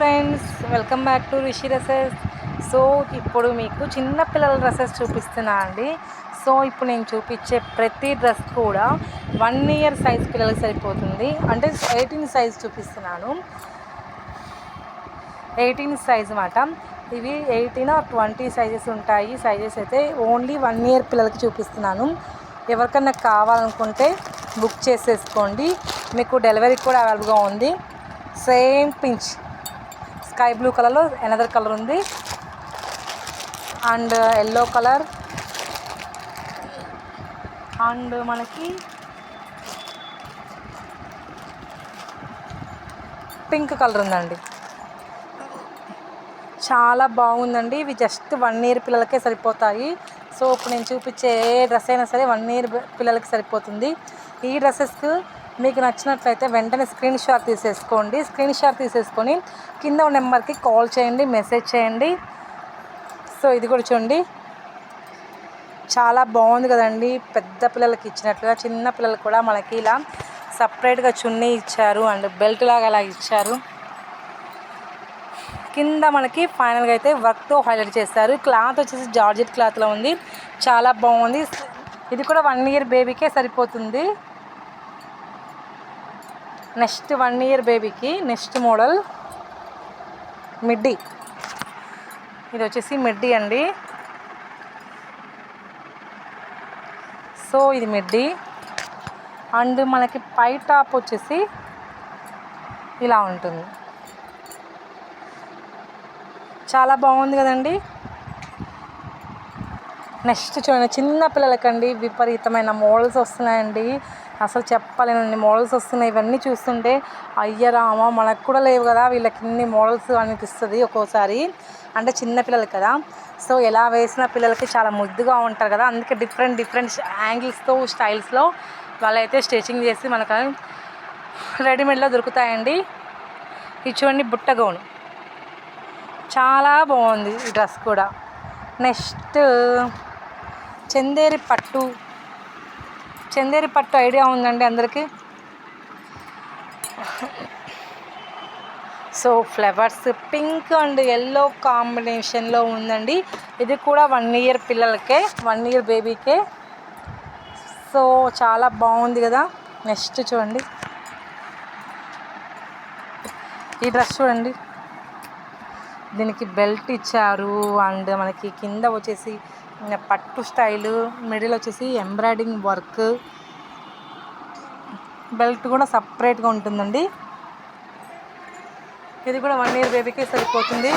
Friends welcome back to Rishi dresses so ఇప్పుడు మీకు చిన్న పిల్లల డ్రెస్సెస్ చూపిస్తున్నా అండి. సో ఇప్పుడు నేను చూపించే ప్రతి డ్రెస్ కూడా వన్ ఇయర్ సైజ్ పిల్లలకి సరిపోతుంది. అంటే ఎయిటీన్ సైజ్ చూపిస్తున్నాను. ఎయిటీన్ సైజ్ అన్నమాట. ఇవి ఎయిటీన్ ట్వంటీ సైజెస్ ఉంటాయి. సైజెస్ అయితే ఓన్లీ వన్ ఇయర్ పిల్లలకి చూపిస్తున్నాను. ఎవరికన్నా కావాలనుకుంటే బుక్ చేసేసుకోండి. మీకు డెలివరీ కూడా అవైలబుల్గా ఉంది. Same pinch. స్కై బ్లూ కలర్లో ఎనదర్ కలర్ ఉంది. And yellow colour. అండ్ మనకి పింక్ కలర్ ఉందండి. చాలా బాగుందండి. ఇవి జస్ట్ వన్ ఇయర్ పిల్లలకే సరిపోతాయి. సో ఇప్పుడు నేను చూపించే ఏ డ్రెస్ అయినా సరే వన్ ఇయర్ పిల్లలకి సరిపోతుంది. ఈ డ్రెస్సెస్కి మీకు నచ్చినట్లయితే వెంటనే స్క్రీన్ షాట్ తీసేసుకోండి. స్క్రీన్ షాట్ తీసేసుకొని కింద ఉన్న నెంబర్కి కాల్ చేయండి మెసేజ్ చేయండి. సో ఇది కూడా చూడండి. చాలా బాగుంది కదండి. పెద్ద పిల్లలకి ఇచ్చినట్లుగా చిన్న పిల్లలు కూడా మనకి ఇలా సపరేట్గా చున్నీ ఇచ్చారు అండ్ బెల్ట్ లాగా అలా ఇచ్చారు. కింద మనకి ఫైనల్గా అయితే వర్క్తో హైలైట్ చేస్తారు క్లాత్ వచ్చేసి జార్జెట్ క్లాత్లో ఉంది. చాలా బాగుంది. ఇది కూడా వన్ ఇయర్ బేబీకే సరిపోతుంది. నెక్స్ట్ వన్ ఇయర్ బేబీకి నెక్స్ట్ మోడల్ మిడ్డీ. ఇది వచ్చేసి మిడ్డీ అండి. సో ఇది మిడ్డీ. అండ్ మనకి పై టాప్ వచ్చేసి ఇలా ఉంటుంది. చాలా బాగుంది కదండి. నెక్స్ట్ చూడండి చిన్న పిల్లలకండి విపరీతమైన మోడల్స్ వస్తున్నాయండి. అసలు చెప్పలేనండి మోడల్స్ వస్తున్నాయి. ఇవన్నీ చూస్తుంటే అయ్యరామ మనకు కూడా లేవు కదా వీళ్ళకి ఇన్ని మోడల్స్ అనిపిస్తుంది ఒక్కోసారి. అంటే చిన్న పిల్లలు కదా. సో ఎలా వేసిన పిల్లలకి చాలా ముద్దుగా ఉంటారు కదా. అందుకే డిఫరెంట్ డిఫరెంట్ యాంగిల్స్తో స్టైల్స్లో వాళ్ళైతే స్టిచ్చింగ్ చేసి మనకు రెడీమేడ్లో దొరుకుతాయండి. ఇది చూడండి బుట్ట గౌను. చాలా బాగుంది ఈ డ్రెస్ కూడా. నెక్స్ట్ చందేరి పట్టు. చందేరి పట్టు ఐడియా ఉందండి అందరికీ. So flowers pink and yellow కాంబినేషన్లో ఉందండి. ఇది కూడా వన్ ఇయర్ పిల్లలకే వన్ ఇయర్ బేబీకే. సో చాలా బాగుంది కదా. నెక్స్ట్ చూడండి. ఈ డ్రెస్ చూడండి. దీనికి బెల్ట్ ఇచ్చారు అండ్ మనకి కింద వచ్చేసి పట్టు స్టైలు మిడిల్ వచ్చేసి ఎంబ్రాయిడింగ్ వర్క్ బెల్ట్ కూడా సపరేట్గా ఉంటుందండి. ఇది కూడా వన్ ఇయర్ బేబీకి సరిపోతుంది.